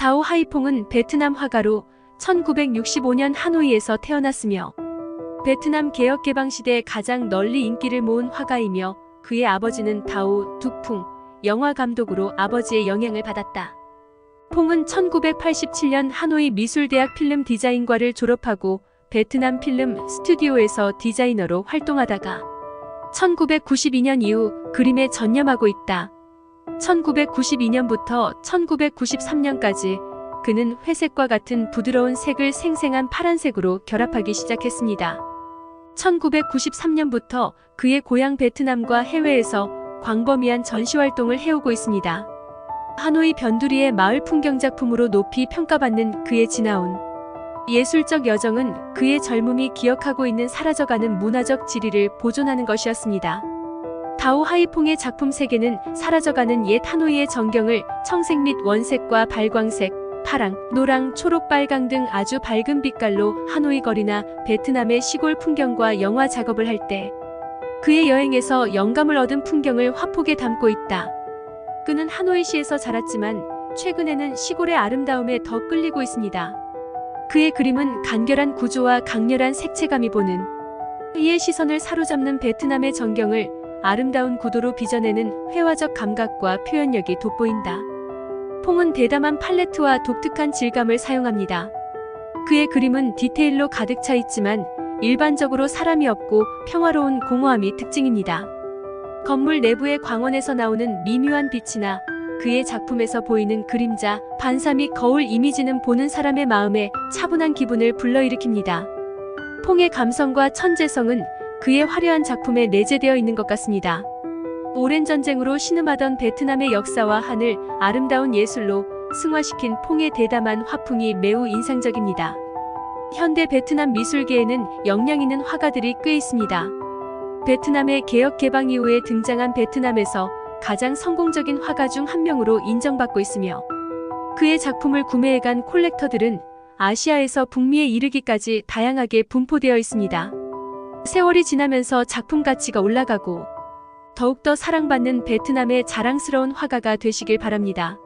다오 하이퐁은 베트남 화가로 1965년 하노이에서 태어났으며 베트남 개혁 개방 시대 가장 널리 인기를 모은 화가이며 그의 아버지는 다오 둑풍 영화 감독으로 아버지의 영향을 받았다. 퐁은 1987년 하노이 미술대학 필름 디자인과를 졸업하고 베트남 필름 스튜디오에서 디자이너로 활동하다가 1992년 이후 그림에 전념하고 있다. 1992년부터 1993년까지 그는 회색과 같은 부드러운 색을 생생한 파란색으로 결합하기 시작했습니다. 1993년부터 그의 고향 베트남과 해외에서 광범위한 전시 활동을 해오고 있습니다. 하노이 변두리의 마을 풍경 작품으로 높이 평가받는 그의 지나온 예술적 여정은 그의 젊음이 기억하고 있는 사라져가는 문화적 지리를 보존하는 것이었습니다. 다오 하이퐁의 작품 세계는 사라져가는 옛 하노이의 전경을 청색 및 원색과 발광색, 파랑, 노랑, 초록, 빨강 등 아주 밝은 빛깔로 하노이 거리나 베트남의 시골 풍경과 영화 작업을 할 때 그의 여행에서 영감을 얻은 풍경을 화폭에 담고 있다. 그는 하노이시에서 자랐지만 최근에는 시골의 아름다움에 더 끌리고 있습니다. 그의 그림은 간결한 구조와 강렬한 색채감이 보는 이의 시선을 사로잡는 베트남의 전경을 아름다운 구도로 빚어내는 회화적 감각과 표현력이 돋보인다. 퐁은 대담한 팔레트와 독특한 질감을 사용합니다. 그의 그림은 디테일로 가득 차 있지만 일반적으로 사람이 없고 평화로운 공허함이 특징입니다. 건물 내부의 광원에서 나오는 미묘한 빛이나 그의 작품에서 보이는 그림자, 반사 및 거울 이미지는 보는 사람의 마음에 차분한 기분을 불러일으킵니다. 퐁의 감성과 천재성은 그의 화려한 작품에 내재되어 있는 것 같습니다. 오랜 전쟁으로 신음하던 베트남의 역사와 하늘, 아름다운 예술로 승화시킨 퐁의 대담한 화풍이 매우 인상적입니다. 현대 베트남 미술계에는 역량 있는 화가들이 꽤 있습니다. 베트남의 개혁 개방 이후에 등장한 베트남에서 가장 성공적인 화가 중 한 명으로 인정받고 있으며 그의 작품을 구매해간 콜렉터들은 아시아에서 북미에 이르기까지 다양하게 분포되어 있습니다. 세월이 지나면서 작품 가치가 올라가고 더욱더 사랑받는 베트남의 자랑스러운 화가가 되시길 바랍니다.